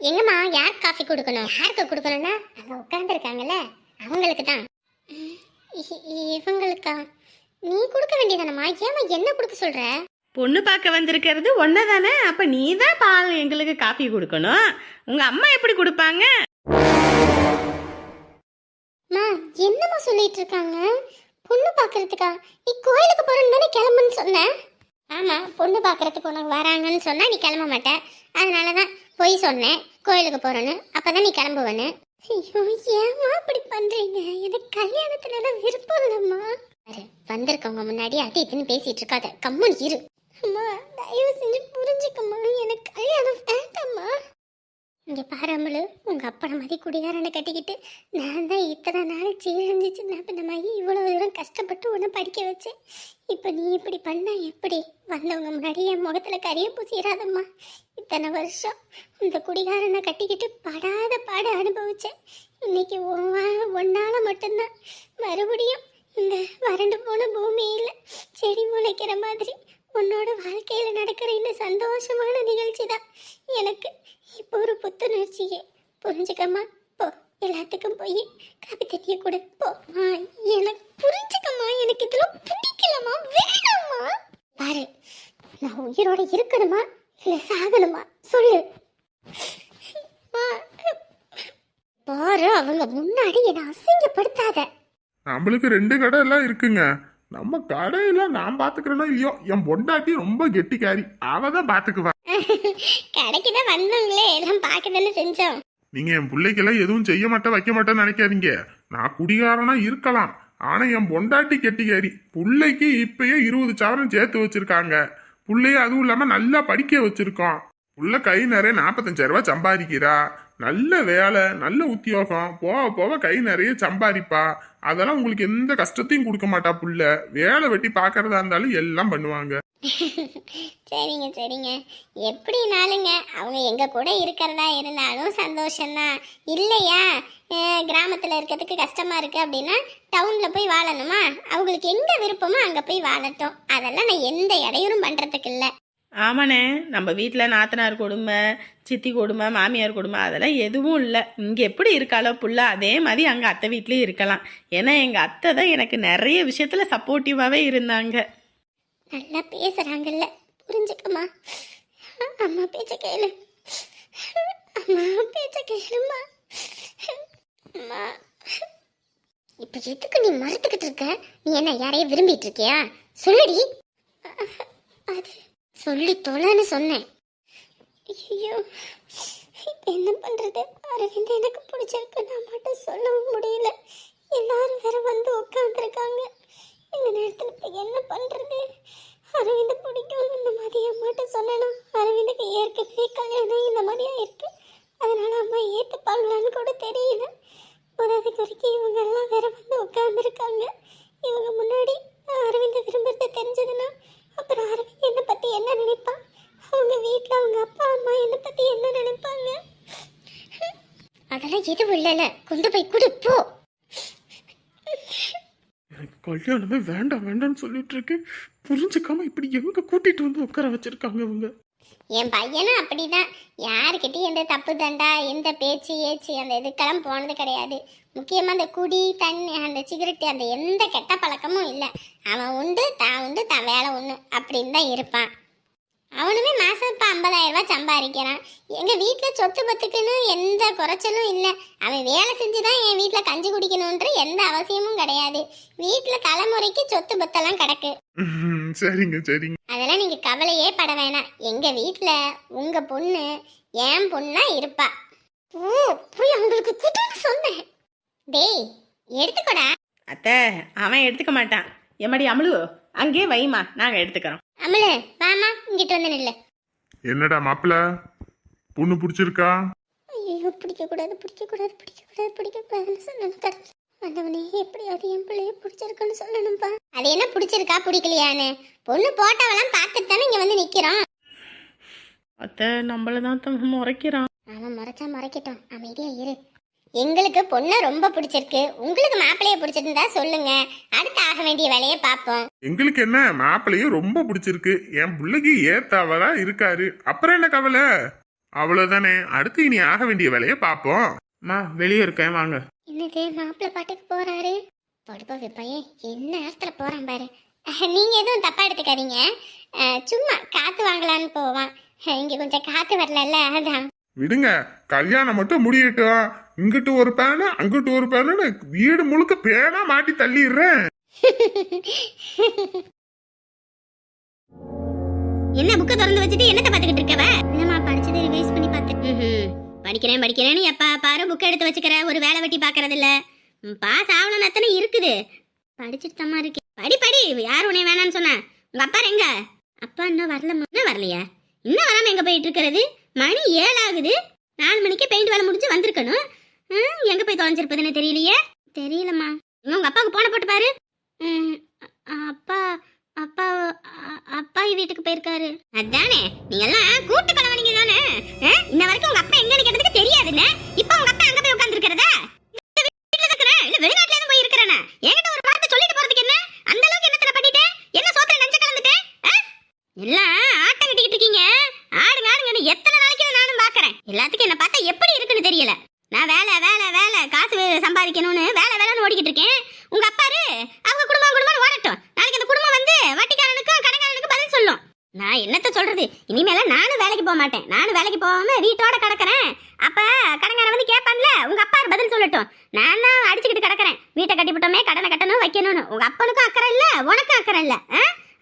எங்கம்மா யார் காஃபி கொடுக்கணும்? யாருக்கு கொடுக்கணும்னா அங்க உட்காந்துருக்காங்கல்ல அவங்களுக்கு தான் ம், இவங்களுக்கா? நீ கொடுக்க வேண்டியதானம்மா? ஏமா என்ன கொடுக்க சொல்ற? பொண்ணு பார்க்க வந்திருக்கிறது ஒன்று தானே அப்போ நீ தான் பால் எங்களுக்கு காஃபி கொடுக்கணும். உங்கள் அம்மா எப்படி கொடுப்பாங்க? அம்மா என்னம்மா சொல்லிட்டு இருக்காங்க பொண்ணு பார்க்கறதுக்கா? நீ கோயிலுக்கு போறேன்னு தானே கிளம்புன்னு சொன்ன? ஆமா பொண்ணு பார்க்கறதுக்கு உனக்கு வராங்கன்னு சொன்னா நீ கிளம்ப மாட்ட. அதனால தான் போய் சொன்னேன் கோயிலுக்கு போறேன்னு. அப்பதான் நீ கிளம்புவேன்னு. ஐயோ ஏம்மா அப்படி பண்றீங்க? எனக்கு கல்யாணத்துல எல்லாம் விருப்பம் இல்லம்மா. பாரு, வந்திருக்கவங்க முன்னாடி அது இதுன்னு பேசிட்டு இருக்காத. கம்முன்னு இரு. அம்மா தயவு செஞ்சு புரிஞ்சுக்கம்மா. எனக்கு கல்யாணம் வேண்டாம்மா. இங்கே பாராமலு உங்கள் அப்பனை மாதிரி குடிகாரனை கட்டிக்கிட்டு நான் தான் இத்தனை நாள் சீரழிஞ்சு சின்ன பின்னமாகி இவ்வளோ தூரம் கஷ்டப்பட்டு உன்னை படிக்க வச்சேன். இப்போ நீ இப்படி பண்ணா எப்படி? வந்தவங்க முன்னாடி என் முகத்தில் கரிய பூசிடாதம்மா இத்தனை வருஷம் இந்த குடிகாரனை கட்டிக்கிட்டு படாத பாட அனுபவித்தேன் இன்னைக்கு உன் ஒன்றால் மட்டும்தான். மறுபடியும் இந்த வறண்டு போன பூமியில் செடி முளைக்கிற மாதிரி உன்னோட வாழ்க்கையில் நடக்கிற இந்த சந்தோஷமான நிகழ்ச்சி தான் எனக்கு இப்போ ஒரு புத்துணர்ச்சியே புரிஞ்சுக்கம்மா. போ எல்லாத்துக்கும் போய் காப்பி தட்டிய கூட. போ எனக்கு புரிஞ்சுக்கம்மா. எனக்கு இதெல்லாம் பிடிக்கலம்மா. வேணாம்மா. பாரு நான் உயிரோட இருக்கணுமா? இல்லை சாகணுமா? சொல்லு. பாரு அவங்க முன்னாடி என்னை அசிங்கப்படுத்தாத. நம்மளுக்கு ரெண்டு கடை எல்லாம் இருக்குங்க. நம்ம கடையெல்லாம் நான் பாத்துக்கிறேனோ இல்லையோ என் பொண்டாட்டி ரொம்ப கெட்டிக்காரி. அவ தான் பாத்துக்குவா. கடைக்கு தான் வந்தவங்களே எல்லாம் பார்க்க தானே செஞ்சோம். நீங்க என் பிள்ளைக்கெல்லாம் எதுவும் செய்ய மாட்டேன் வைக்க மாட்டேன்னு நினைக்காதீங்க. நான் குடிகாரனா இருக்கலாம். ஆனா என் பொண்டாட்டி கெட்டிக்காரி பிள்ளைக்கு இப்பயே இருபது சவரம் சேர்த்து வச்சிருக்காங்க. புள்ளைய அதுவும் இல்லாம நல்லா படிக்க வச்சிருக்கோம் புள்ள கை நிறைய நாற்பத்தஞ்சாயிரம் ரூபாய் சம்பாதிக்கிறா. நல்ல வேலை நல்ல உத்தியோகம். போக போக கை நிறைய சம்பாதிப்பா. அதெல்லாம் உங்களுக்கு எந்த கஷ்டத்தையும் கொடுக்க மாட்டா புள்ள. வேலை வெட்டி பாக்குறதா இருந்தாலும் எல்லாம் பண்ணுவாங்க. சரிங்க சரிங்க. எப்படினாலுங்க அவங்க எங்கள் கூட இருக்கிறதா இருந்தாலும் சந்தோஷம்தான். இல்லையா? கிராமத்தில் இருக்கிறதுக்கு கஷ்டமாக இருக்குது அப்படின்னா டவுனில் போய் வாழணுமா? அவங்களுக்கு எங்கே விருப்பமோ அங்கே போய் வாழட்டும். அதெல்லாம் நான் எந்த இடையூறும் பண்ணுறதுக்கு இல்லை. ஆமாண்ணே. நம்ம வீட்டில் நாத்தனார் கொடுமை சித்தி கொடுமை மாமியார் கொடுமை அதெல்லாம் எதுவும் இல்லை. இங்கே எப்படி இருக்காளோ புள்ள அதே மாதிரி அங்கே அத்தை வீட்லேயும் இருக்கலாம். ஏன்னா எங்கள் அத்தை தான் எனக்கு நிறைய விஷயத்தில் சப்போர்ட்டிவாகவே இருந்தாங்க. நல்லா பேசுகிறாங்கல்ல புரிஞ்சுக்கம்மா. அம்மா பேச்ச கேளு. அம்மா பேச்ச கேளுமா அம்மா. இப்போ எதுக்கு நீ மறுத்துக்கிட்டு இருக்க? நீ என்ன யாரையும் விரும்பிட்டு இருக்கியா? சொல்லடி. அது சொல்லி தொலைன்னு சொன்னேன். ஐயோ இப்போ என்ன பண்ணுறது அரவிந்த் எனக்கு பிடிச்சிருக்கு. நான் மட்டும் சொல்லவும் முடியல. எல்லாரும் வேற வந்து உட்காந்துருக்காங்க இந்த நேரத்தில் இப்போ என்ன பண்ணுறது அரவிந்தை பிடிக்கும் இந்த மாதிரி அம்மாட்ட சொல்லணும் அரவிந்துக்கு ஏற்கனவே கல்யாணம் இந்த மாதிரியா இருக்கு அதனால அம்மா ஏற்றுப்பாங்களான்னு கூட தெரியல. உதவி குறிக்கி இவங்க எல்லாம் வேற வந்து உட்காந்துருக்காங்க இவங்க முன்னாடி நான் அரவிந்த் விரும்புறது தெரிஞ்சதுன்னா அப்புறம் அரவிந்த் என்னை பற்றி என்ன நினைப்பான் அவங்க வீட்டில் அவங்க அப்பா அம்மா என்னை பற்றி என்ன நினைப்பாங்க? அதெல்லாம் எதுவும் இல்லைல்ல. கொண்டு போய் கொடுப்போம் கல்யாணமே வேண்டாம் வேண்டாம்னு சொல்லிட்டு இருக்கு. புரிஞ்சுக்காம இப்படி எங்க கூட்டிட்டு வந்து உட்கார வச்சிருக்காங்க இவங்க? என் பையனும் அப்படிதான். யாருக்கிட்டையும் எந்த தப்பு தண்டா எந்த பேச்சு ஏச்சு அந்த இதுக்கெல்லாம் போனது கிடையாது. முக்கியமாக அந்த குடி தண்ணி அந்த சிகரெட்டு அந்த எந்த கெட்ட பழக்கமும் இல்லை. அவன் உண்டு தான் உண்டு தான் வேலை ஒன்று அப்படின்னு தான் இருப்பான். அவனுமே மாதம் இப்போ ஐம்பதாயிரம் ரூபாய் சம்பாதிக்கிறான். எங்கள் வீட்டில் சொத்து பத்துக்குன்னு எந்த குறைச்சலும் இல்லை. அவன் வேலை செஞ்சு தான் என் வீட்டில் கஞ்சி குடிக்கணுன்ற எந்த அவசியமும் கிடையாது. வீட்டில் தலைமுறைக்கு சொத்து பத்தெல்லாம் கிடக்கு. சரிங்க சரிங்க. அதெல்லாம் நீங்க கவலையே பட வேணாம். எங்க வீட்ல உங்க பொண்ணு என் பொண்ணா இருப்பா. ஓ போய் அவங்களுக்கு குடுன்னு சொன்னேன். டேய் எடுத்துக்கோடா. அத்தை அவன் எடுத்துக்க மாட்டான். எம்மாடி அமுலு? அங்கேயே வைமா நாங்கள் எடுத்துக்கிறோம். அமலு வாமா இங்கிட்டு வந்து நில்லு. என்னடா மாப்பிள? பொண்ணு பிடிச்சிருக்கா? ஐயோ பிடிக்க கூடாது பிடிக்க கூடாது பிடிக்க கூடாது பிடிக்க கூடாதுன்னு சொல்லணும் கடவுள். ஆண்டவனே எப்படியாவது என் பிள்ளைய பிடிச்சிருக்குன்னு சொல்லணும்ப்பா அது என்ன பிடிச்சிருக்கா பிடிக்கலையான்னு. பொண்ணு போட்டவெல்லாம் பார்த்துட்டு தானே இங்க வந்து நிக்கிறோம் அத்தை நம்மள தான் முறைக்கிறான். அவன் மறைச்சா மறைக்கட்டும். அமைதியா இரு. எங்களுக்கு பொண்ணை ரொம்ப பிடிச்சிருக்கு. உங்களுக்கு மாப்பிள்ளைய பிடிச்சிருந்தா சொல்லுங்க. அடுத்து ஆக வேண்டிய வேலையை பார்ப்போம். எங்களுக்கு என்ன? மாப்பிளையும் ரொம்ப பிடிச்சிருக்கு. என் பிள்ளைக்கு ஏத்தாவதா இருக்காரு. அப்புறம் என்ன கவலை? அவ்வளவுதானே. அடுத்து இனி ஆக வேண்டிய வேலையை பார்ப்போம். அம்மா வெளியே இருக்கேன் வாங்க. என்னது மாப்பிள்ளை பாட்டுக்கு போறாரு? படுப்பா பையன் என்ன நேரத்துல போறான் பாரு. நீங்க எதுவும் தப்பா எடுத்துக்காதீங்க. சும்மா காத்து வாங்கலான்னு போவான். இங்க கொஞ்சம் காத்து வரலல்ல அதான். விடுங்க. கல்யாணம் மட்டும் முடியட்டும். இங்கிட்டு ஒரு பேனு அங்கிட்டு ஒரு பேனுன்னு வீடு முழுக்க பேனா மாட்டி தள்ளிடுறேன். என்ன புக்க திறந்து வச்சுட்டு என்னத்த பாத்துக்கிட்டு இருக்கவ? இல்லம்மா படிச்சதை ரிவைஸ் பண்ணி பார்த்தேன் படிக்கிறேன் படிக்கிறேன்னு எப்ப பாரு புக் எடுத்து வச்சுக்கிற ஒரு வேலை வெட்டி பாக்குறது இல்ல பாஸ் ஆகணும்னு அத்தனை இருக்குது. படிச்சுட்டு தாம்மா இருக்கேன். படி படி. யார் உன்னை வேணாம்னு சொன்னா? உங்க அப்பா எங்க? அப்பா இன்னும் வரலம்மா இன்னும் வரலையா? இன்னும் வராம எங்க போயிட்டு இருக்கிறது? மணி ஏழு ஆகுது நாலு மணிக்கு பெயிண்ட் வேலை முடிஞ்சு வந்திருக்கணும். ம், எங்க போய் தொலைஞ்சிருப்பதுன்னு தெரியலையே? தெரியலம்மா. இங்க உங்க அப்பாவுக்கு போன போட்டு பாரு. ம், அப்பா அப்பா அ- வீட்டுக்கு போயிருக்காரு. அதானே. நீங்க எல்லாம் கூட்டு கலவனிங்க தானே? இன்ன வரைக்கும் உங்க அப்பா எங்கன்னு கேட்டதுக்கு தெரியாதுன்னு இப்போ உங்க அப்பா அங்க போய் உட்கார்ந்துருக்கிறதா வீட்டுல இருக்கிறேன் இல்ல வெளிநாட்டுல இருந்து போய் இருக்கிறேனா என்கிட்ட ஒரு வார்த்தை சொல்லிட்டு போறதுக்கு என்ன அந்த அளவுக்கு என்னத்துல பண்ணிட்டேன் என்ன சோத்துல நெஞ்ச கலந்துட்டேன் அஹ்? எல்லாம் ஆட்டம் கட்டிக்கிட்டு இருக்கீங்க ஆடுங்க ஆடுங்கன்னு எத்தனை நாளைக்கு இதை நானும் பாக்குறேன் எல்லாத்துக்கும் என்ன பார்த்தா எப்படி இருக்குன்னு தெரியல நான் வேலை வேலை வேலை காசு சம்பாதிக்கணும்னு வேலை வேலைன்னு ஓடிக்கிட்டு இருக்கேன் உங்க அப்பாரு அவங்க குடும்பம் குடும்பம் ஓடட்டும் நாளைக்கு அந்த குடும்பம் வந்து வட்டிக்காரனுக்கும் கடன்காரனுக்கும் பதில் சொல்லும் நான் என்னத்த சொல்றது? இனிமேல நானும் வேலைக்கு போக மாட்டேன். நானும் வேலைக்கு போகாம வீட்டோட கிடக்குறேன். அப்ப கடங்காரன் வந்து கேட்பான்ல உங்க அப்பா பதில் சொல்லட்டும். நான் தான் அடிச்சுக்கிட்டு கிடக்குறேன். வீட்டை கட்டிவிட்டோமே கடனை கட்டணும் வைக்கணும்னு. உங்க அப்பனுக்கும் அக்கறை இல்ல உனக்கும் அக்கறை இல்ல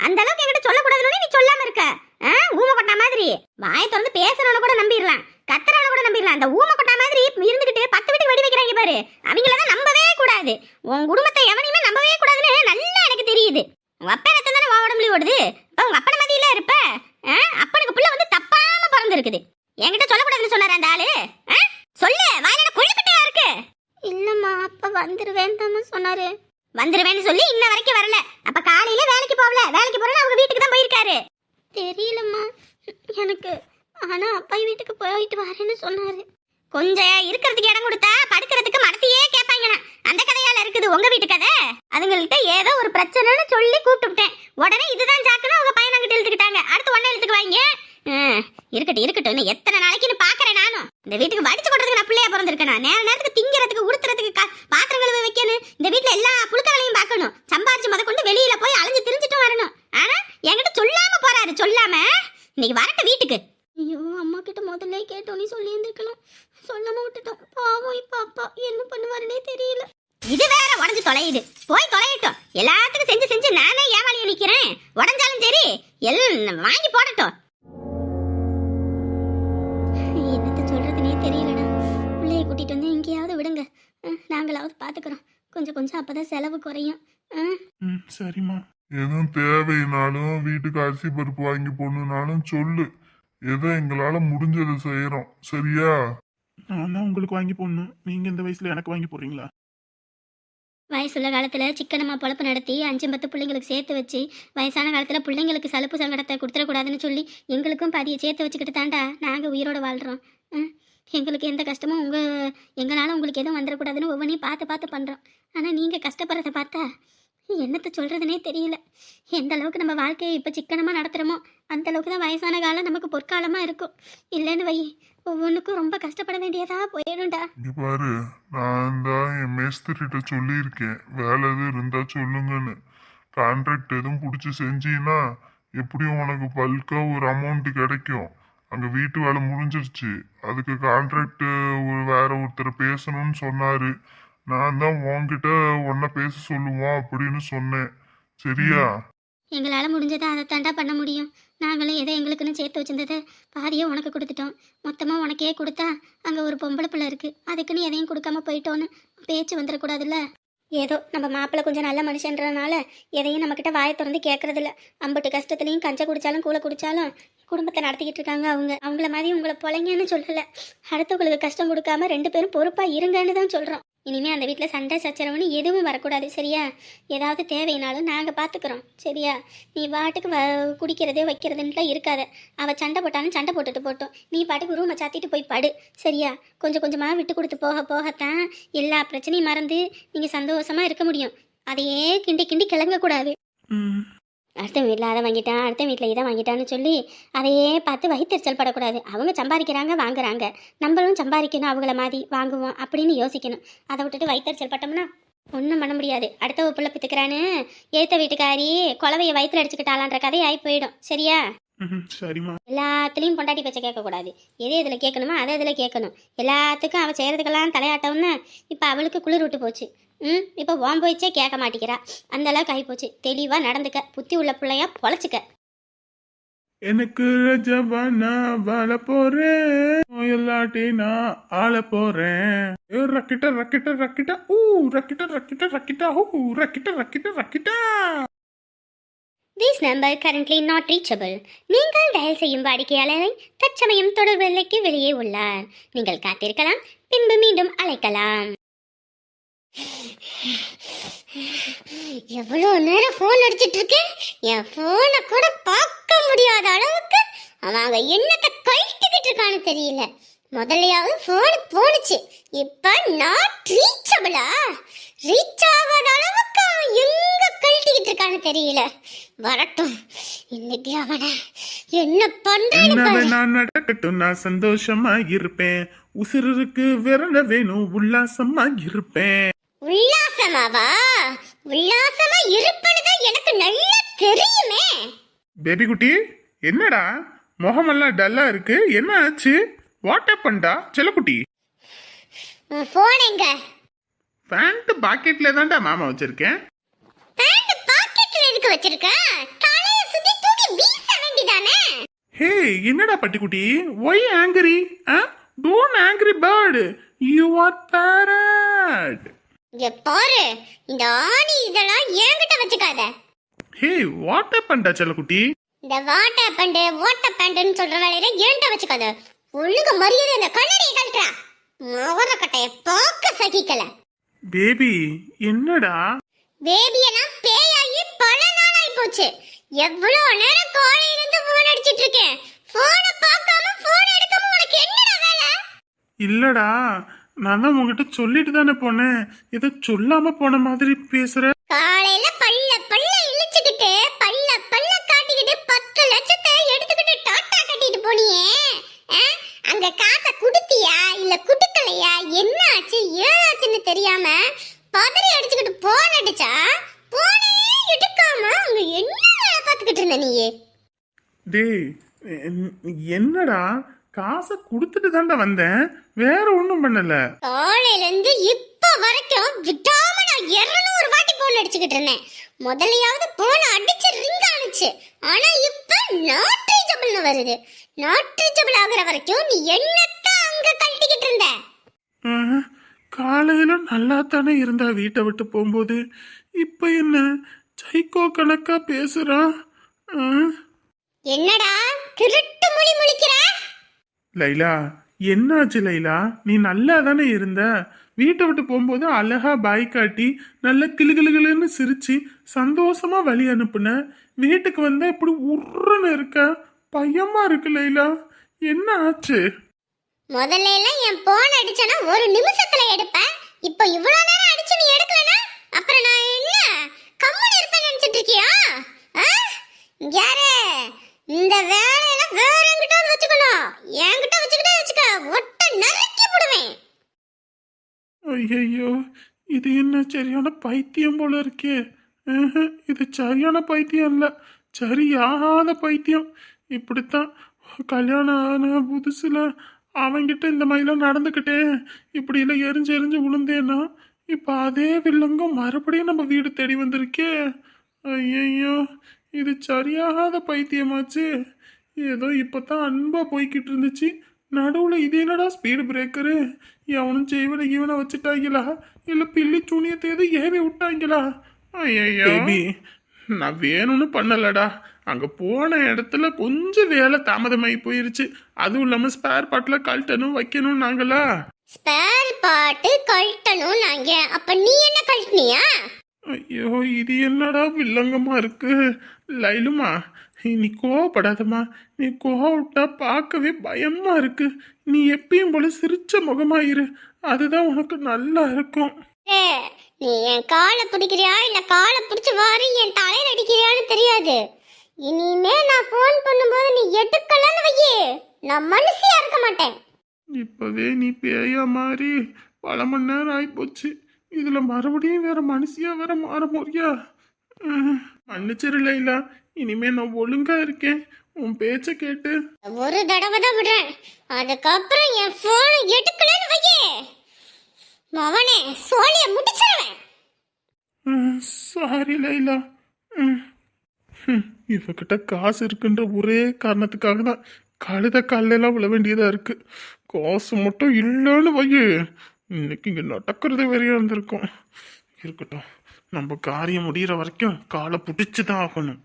அந்த அளவுக்கு என்கிட்ட சொல்லக்கூடாதுன்னு நீ சொல்லாம இருக்க ஆ? ஊமை கொட்டா மாதிரி. வாயை திறந்து பேசுறவன கூட நம்பிடலாம். கத்துறவன கூட நம்பிடலாம். அந்த ஊமை கொட்டா மாதிரி இருந்துகிட்டு பத்து வீட்டுக்கு வெடி வைக்கிறாங்க பாரு. அவங்கள தான் நம்பவே கூடாது. உன் குடும்பத்தை எவனையுமே நம்பவே கூடாதுன்னு நல்லா எனக்கு தெரியுது. உங்க அப்பா ரத்தம் தானே உன் உடம்புல ஓடுது. இப்ப உங்க அப்பா மதியில இருப்ப ஆ? அப்பனுக்கு புள்ள வந்து பிறந்திருக்குது என்கிட்ட சொல்லக்கூடாதுன்னு சொன்னாரு அந்த ஆளு? சொல்லு வாயில கொழுப்பிட்டையா இருக்கு? இல்லம்மா அப்பா வந்துருவேன் தான் சொன்னாரு. வந்துருவேன்னு சொல்லி இன்ன வரைக்கும் வரல. அப்ப காலையில வேலைக்கு போகல. வேலைக்கு போறேன்னு அவங்க வீட்டுக்கு தான் போயிருக்காரு. தெரியலம்மா எனக்கு. ஆனா அப்பா வீட்டுக்கு போயிட்டு வரேன்னு சொன்னாரு. கொஞ்சம் இருக்கிறதுக்கு இடம் கொடுத்தா படுக்கிறதுக்கு மடத்தையே கேட்பாங்கண்ணா அந்த கதையால இருக்குது உங்க வீட்டு கதை? அதுங்கள்ட்ட ஏதோ ஒரு பிரச்சனைன்னு சொல்லி கூப்பிட்டுட்டேன் உடனே இதுதான் சாக்குன்னு அவங்க பையன் அங்கிட்டு இழுத்துக்கிட்டாங்க அடுத்து ஒன்ன இழுத்துக்குவாங்க ம், இருக்கட்டும் இருக்கட்டும். எத்தனை நாளைக்குன்னு பாக்குறேன் நானும். இந்த வீட்டுக்கு வடிச்சு கொடுறதுக்கு நான் பிள்ளையா பிறந்திருக்கேன்? நான் நேர நேரத்துக்கு திங்கிறதுக்கு உடுத்துறதுக்கு பாத்திரம் கழுவ வைக்கணும். இந்த வீட்டுல எல்லா புழுக்க வேலையும் பார்க்கணும். சம்பாரிச்சு முத கொண்டு வெளியில போய் அலைஞ்சு திரிஞ்சிட்டும் வரணும். ஆனா என்கிட்ட சொல்லாம போறாரு. சொல்லாம இன்னைக்கு வரட்டும் வீட்டுக்கு. ஐயோ அம்மா கிட்ட முதல்ல கேட்டோன்னு சொல்லி இருந்திருக்கலாம் சொல்லாம விட்டுட்டோம். பாவம் இப்ப அப்பா என்ன பண்ணுவாருன்னே தெரியல. இது வேற உடஞ்சு தொலையுது. போய் தொலையட்டும். எல்லாத்துக்கும் செஞ்சு செஞ்சு நானே ஏமாளிய நிக்கிறேன். உடஞ்சாலும் சரி எல்லாம் வாங்கி போடட்டும். கூட்டிட்டு வந்து எங்கேயாவது விடுங்க. நாங்களாவது பாத்துக்கிறோம். கொஞ்சம் கொஞ்சம் அப்பதான் செலவு குறையும். ம் சரிம்மா. எதுவும் தேவைனாலும் வீட்டுக்கு அரிசி பருப்பு வாங்கி போடணுன்னாலும் சொல்லு. ஏதோ எங்களால முடிஞ்சதை செய்யறோம் சரியா? நான் தான் உங்களுக்கு வாங்கி போடணும். நீங்க இந்த வயசுல எனக்கு வாங்கி போடுறீங்களா? வயசுள்ள காலத்தில் சிக்கனமாக பொழப்பு நடத்தி அஞ்சு பத்து பிள்ளைங்களுக்கு சேர்த்து வச்சு வயசான காலத்தில் பிள்ளைங்களுக்கு சலுப்பு சங்கடத்தை கொடுத்துடக்கூடாதுன்னு சொல்லி எங்களுக்கும் பாதியை சேர்த்து வச்சுக்கிட்டு தாண்டா நாங்கள் உயிரோட வாழ்கிறோம் எங்களுக்கு எந்த கஷ்டமும் உங்கள் எங்களால் உங்களுக்கு எதுவும் வந்துடக்கூடாதுன்னு ஒவ்வொன்றையும் பார்த்து பார்த்து பண்ணுறோம் ஆனால் நீங்கள் கஷ்டப்படுறத பார்த்தா என்னத்தை சொல்கிறதுனே தெரியல. எந்த அளவுக்கு நம்ம வாழ்க்கையை இப்போ சிக்கனமாக நடத்துகிறோமோ அந்த அளவுக்கு தான் வயசான காலம் நமக்கு பொற்காலமாக இருக்கும். இல்லைன்னு வை ஒவ்வொன்றுக்கும் ரொம்ப கஷ்டப்பட வேண்டியதாக போயிடும்டா. நீ பாரு நான் தான் என் மேஸ்திரிட்ட சொல்லியிருக்கேன். வேலை எதுவும் இருந்தால் சொல்லுங்கன்னு. கான்ட்ராக்ட் எதுவும் பிடிச்சி செஞ்சீன்னா எப்படியும் உனக்கு பல்காக ஒரு அமௌண்ட் கிடைக்கும். அந்த வீட்டு வேலை முடிஞ்சிருச்சு. அதுக்கு கான்ட்ராக்ட் ஒரு வேற ஒருத்தர் பேசணும்னு சொன்னாரு. நான் தான் உன்கிட்ட உன்ன பேச சொல்லுவோம் அப்படின்னு சொன்னேன். சரியா? எங்களால் முடிஞ்சதை அதை தாண்டா பண்ண முடியும். நாங்களும் எதை எங்களுக்குன்னு சேர்த்து வச்சிருந்ததை பாதியை உனக்கு கொடுத்துட்டோம். மொத்தமாக உனக்கே கொடுத்தா அங்கே ஒரு பொம்பளை பிள்ளை இருக்குது அதுக்குன்னு எதையும் கொடுக்காம போயிட்டோன்னு பேச்சு வந்துடக்கூடாதுல்ல? ஏதோ நம்ம மாப்பிள்ளை கொஞ்சம் நல்ல மனுஷன்றனால எதையும் நம்மக்கிட்ட வாயை திறந்து கேட்கறதில்ல அம்பட்டு கஷ்டத்துலையும் கஞ்ச குடிச்சாலும் கூழ குடிச்சாலும் குடும்பத்தை நடத்திக்கிட்டு இருக்காங்க அவங்க. அவங்கள மாதிரி உங்களை பொழைங்கன்னு சொல்லலை. அடுத்தவங்களுக்கு கஷ்டம் கொடுக்காம ரெண்டு பேரும் பொறுப்பாக இருங்கன்னு தான் சொல்கிறோம் இனிமே அந்த வீட்டில் சண்டை சச்சரவுன்னு எதுவும் வரக்கூடாது சரியா? ஏதாவது தேவைனாலும் நாங்கள் பார்த்துக்குறோம் சரியா? நீ பாட்டுக்கு வ குடிக்கிறதே வைக்கிறதுன்ட்டுலாம் இருக்காத. அவள் சண்டை போட்டாலும் சண்டை போட்டுட்டு போட்டோம். நீ பாட்டுக்கு ரூமை சாத்திட்டு போய் படு சரியா? கொஞ்சம் கொஞ்சமாக விட்டு கொடுத்து போக போகத்தான் எல்லா பிரச்சனையும் மறந்து நீங்கள் சந்தோஷமாக இருக்க முடியும். அதையே கிண்டி கிண்டி கிளங்கக்கூடாது. அடுத்த வீட்டில் அதை வாங்கிட்டான் அடுத்த வீட்டில் இதை வாங்கிட்டான்னு சொல்லி அதையே பார்த்து வயிற்றுச்சல் படக்கூடாது. அவங்க சம்பாதிக்கிறாங்க வாங்குறாங்க. நம்மளும் சம்பாதிக்கணும் அவங்கள மாதிரி வாங்குவோம் அப்படின்னு யோசிக்கணும். அதை விட்டுட்டு வயிற்றுச்சல் பட்டோம்னா ஒன்றும் பண்ண முடியாது. அடுத்த பிள்ளை பித்துக்கிறான்னு ஏத்த வீட்டுக்காரி குலவையை வயிற்றுல அடிச்சுக்கிட்டாலான்ற கதையாகி போயிடும். சரியா? ம், சரிம்மா. எல்லாத்துலேயும் பொண்டாட்டி பேச்சை கேட்கக்கூடாது. எது எதில் கேட்கணுமோ அதை இதில் கேட்கணும். எல்லாத்துக்கும் அவள் செய்கிறதுக்கெல்லாம் தலையாட்டம்னு இப்போ அவளுக்கு குளிர் விட்டு போச்சு. ம்? இப்போ ஓம் போயிச்சே கேட்க மாட்டேங்கிறா. அந்த அளவுக்கு ஆகி போச்சு. தெளிவாக நடந்துக்க. புத்தி உள்ள பிள்ளையா பொழைச்சிக்க. எனக்கு ரஜவானா வாழ போறேன். எல்லாட்டி நான் ஆள போறேன். ரக்கிட்ட ரக்கிட்ட ரக்கிட்ட. ஊ ரக்கிட்ட ரக்கிட்ட ரக்கிட்டா. ஊ ரக்கிட்ட ரக்கிட்ட ரக்கிட்டா. This number currently not reachable நீங்கள் டயல் செய்யும் வாடிக்கையாளரை தற்சமயம் தொடர்பு எல்லைக்கு வெளியே உள்ளார். நீங்கள் காத்திருக்கலாம் பின்பு மீண்டும் அழைக்கலாம். எவ்வளோ நேரம் ஃபோன் அடிச்சிட்டு இருக்கேன் என் ஃபோனை கூட பார்க்க முடியாத அளவுக்கு அவங்க என்னத்தை கழட்டிக்கிட்டு இருக்கான்னு தெரியல. முதல்லையாவது ஃபோன் போனுச்சு இப்போ நாட் ரீச்சபிளா ரீச் ஆகாத அளவுக்கு அவன் எங்க கழட்டிக்கிட்டு இருக்கான்னு தெரியல. வரட்டும். இன்னைக்கு அவனை என்ன பாரு. வேணா நடக்கட்டும் நான் சந்தோஷமா இருப்பேன். உசுருக்கு விரல வேணும் உல்லாசமா இருப்பேன். உல்லாசமாவா? உல்லாசமா இருப்பது தான் எனக்கு நல்லா தெரியுமே. பேபி குட்டி என்னடா? முகமெல்லாம் டல்லா இருக்கு. என்ன ஆச்சு? வாட் பண்ணா செல்லக்குட்டி. உன் ஃபோன் எங்க? பேண்ட் பாக்கெட்ல தான்டா மாமா வச்சிருக்கேன். பேண்ட் பாக்கெட்ல எதுக்கு வச்சிருக்க? தலைய சுத்தி தூக்கி வீச வேண்டிதானே? ஹே என்னடா பட்டிக்குட்டி? Why angry don't angry bird you are parrot இங்க பாரு இந்த ஆணி இதெல்லாம் என்கிட்ட வச்சுக்காத. ஹே வாட் பண்ணா செல்லக்குட்டி? இந்த வாட்டை பேண்ட் ஓட்ட பேண்ட்னு சொல்ற வேலையில என்கிட்ட வச்சுக்காத. ஒழுங்கு மரியாதை இந்த கண்ணாடியை கழட்டுறா? மவர கட்டைய பார்க்க சகிக்கல. பேபி என்னடா? பேபி எல்லாம் பேயாகி பல நாள் ஆகி போச்சு. எவ்வளவு நேரம் காலையில இருந்து போன் அடிச்சிட்டு இருக்கேன். போனை பார்க்காம போன் எடுக்காம உனக்கு என்னடா வேலை? இல்லடா நான் தான் உங்ககிட்ட சொல்லிட்டு தானே போனேன். ஏதோ சொல்லாம போன மாதிரி பேசுற. காலையில பல்ல பல்ல இழிச்சுக்கிட்டு பல்ல பல்ல காட்டிக்கிட்டு பத்து லட்சத்தை எடுத்துக்கிட்டு டாட்டா கட்டிட்டு போனியே ஆ? அங்க காசை குடுத்தியா இல்ல குடுக்கலையா என்ன ஆச்சு ஏதாச்சுன்னு தெரியாம பதறி அடிச்சுக்கிட்டு போன் அடிச்சா போனையே எடுக்காம அங்க என்ன வேலை பார்த்துக்கிட்டு இருந்த நீயே? டேய் என்- என்னடா? காசை கொடுத்துட்டு தான்டா வந்தேன். வேற ஒன்றும் பண்ணல. காலையில இருந்து இப்ப வரைக்கும் விடாம நான் இருநூறு வாட்டி போன் அடிச்சுக்கிட்டு இருந்தேன். முதலையாவது போன் அடிச்சு ரிங் ஆனுச்சு ஆனா இப்ப நாட் ரீச்சபிள்னு வருது. நாட் ரீச்சபிள் ஆகுற வரைக்கும் நீ என்னத்தான் அங்க கழட்டிக்கிட்டு இருந்த? ஆஹ், காலையில நல்லா தானே இருந்தா வீட்டை விட்டு போகும்போது? இப்ப என்ன? சைக்கோ கணக்கா பேசுறான் ஆஹ். என்னடா? திருட்டு மொழி முழிக்கிற? லைலா என்னாச்சு லைலா? நீ நல்லா தானே இருந்த? வீட்டை விட்டு போகும்போது அழகா பாய் காட்டி நல்ல கிளுகிளுகிளுன்னு சிரிச்சு சந்தோஷமா வழி அனுப்புன. வீட்டுக்கு வந்தா இப்படி உருன்னு இருக்க? பயமா இருக்கு லைலா. என்ன ஆச்சு? முதல்ல எல்லாம் என் போன் அடிச்சனா ஒரு நிமிஷத்துல எடுப்பேன். இப்போ இவ்வளவு நேரம் அடிச்சு நீ எடுக்கலனா அப்புறம் நான் என்ன? கம்முனு இருப்பேன்னு நினைச்சிட்டு இருக்கியா? ஆ? யாரு? இந்த வேலையெல்லாம் வேற என்கிட்ட வச்சுக்கணும். என்கிட்ட வச்சுக்கிட்டே வச்சுக்க. ஒட்ட நறுக்கி போடுவேன். ஐயோ இது என்ன சரியான பைத்தியம் போல இருக்கே. இது சரியான பைத்தியம் இல்ல. சரியாகாத பைத்தியம். இப்படித்தான் கல்யாணம் ஆன புதுசுல அவன்கிட்ட இந்த மாதிரிலாம் நடந்துக்கிட்டேன் இப்படிலாம் எரிஞ்சு எரிஞ்சு விழுந்தேன்னா இப்போ அதே வில்லங்கம் மறுபடியும் நம்ம வீடு தேடி வந்திருக்கே. ஐயோ இது சரியாகாத பைத்தியமாச்சு. ஏதோ இப்போ தான் அன்பாக போய்கிட்டு இருந்துச்சு. நடுவில் இது என்னடா ஸ்பீடு பிரேக்கரு எவனும் செய்வனை இவனை வச்சுட்டாங்களா? இல்லை பில்லி துணியத்தை எது ஏவி விட்டாங்களா? ஐயோ நான் வேணும்னு பண்ணலடா. அங்க போன இடத்துல கொஞ்சம் வேலை தாமதமாகி போயிருச்சு. அதுவும் இல்லாம ஸ்பேர் பார்ட்ல கழட்டணும் வைக்கணும் நாங்களா ஸ்பேர் பாட்டு கழட்டணும் நாங்க. அப்ப நீ என்ன கழட்டினியா? ஐயோ இது என்னடா வில்லங்கமா இருக்கு. லைலுமா நீ கோவப்படாதம்மா. நீ கோவப்பட்டா பார்க்கவே பயமா இருக்கு. நீ எப்பயும் போல சிரிச்ச முகமா இரு அதுதான் உனக்கு நல்லா இருக்கும். நீ என் காலை பிடிக்கிறியா? இல்ல காலை பிடிச்சு வாரி என் தலையில அடிக்கிறியான்னு தெரியாது. இனிமே நான் ஃபோன் பண்ணும்போது நீ எடுக்கலன்னு வையே. நான் மனுஷியா இருக்க மாட்டேன். இப்பவே நீ பேயா மாறி பல மணி நேரம் ஆயிப்போச்சு. இதுல மறுபடியும் வேற மனுஷியா வேற மாற போறியா? உம், மன்னிச்சிரு லைலா. இனிமே நான் ஒழுங்கா இருக்கேன். உன் பேச்ச கேட்டு. ஒரு தடவை தான் விடுறேன். அதுக்கப்புறம் என் போனை எடுக்கலன்னு வையே. மவனே சோழிய முடிச்சிருவேன். சாரி லைலா. உம். இவகிட்ட காசு இருக்குன்ற ஒரே காரணத்துக்காக தான் கழுத கல்லெல்லாம் விழ வேண்டியதாக இருக்குது காசு மட்டும் இல்லைன்னு வையு. இன்னைக்கு இங்கே நடக்கிறது வேறையா இருந்திருக்கும். இருக்கட்டும் நம்ம காரியம் முடியிற வரைக்கும் காலை பிடிச்சி தான் ஆகணும்.